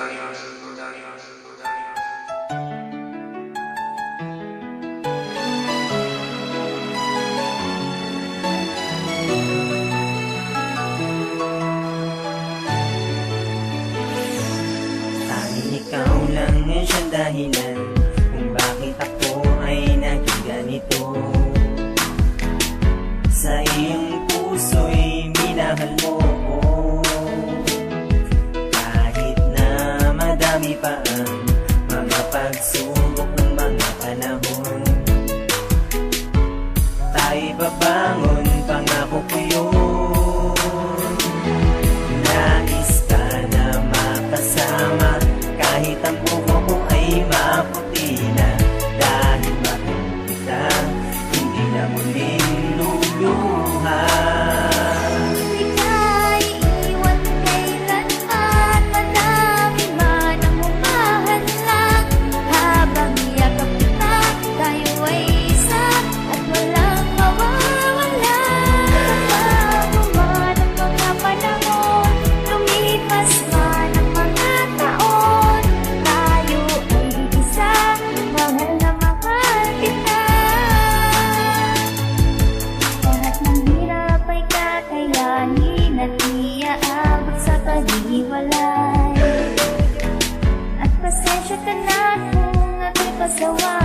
dahil dahilan Kung bakit ako ay naging ganito. pagsubok ng mga panahon. Tayo'y babangon paghihiwalay. At pasensya ka na kung ako'y pasawa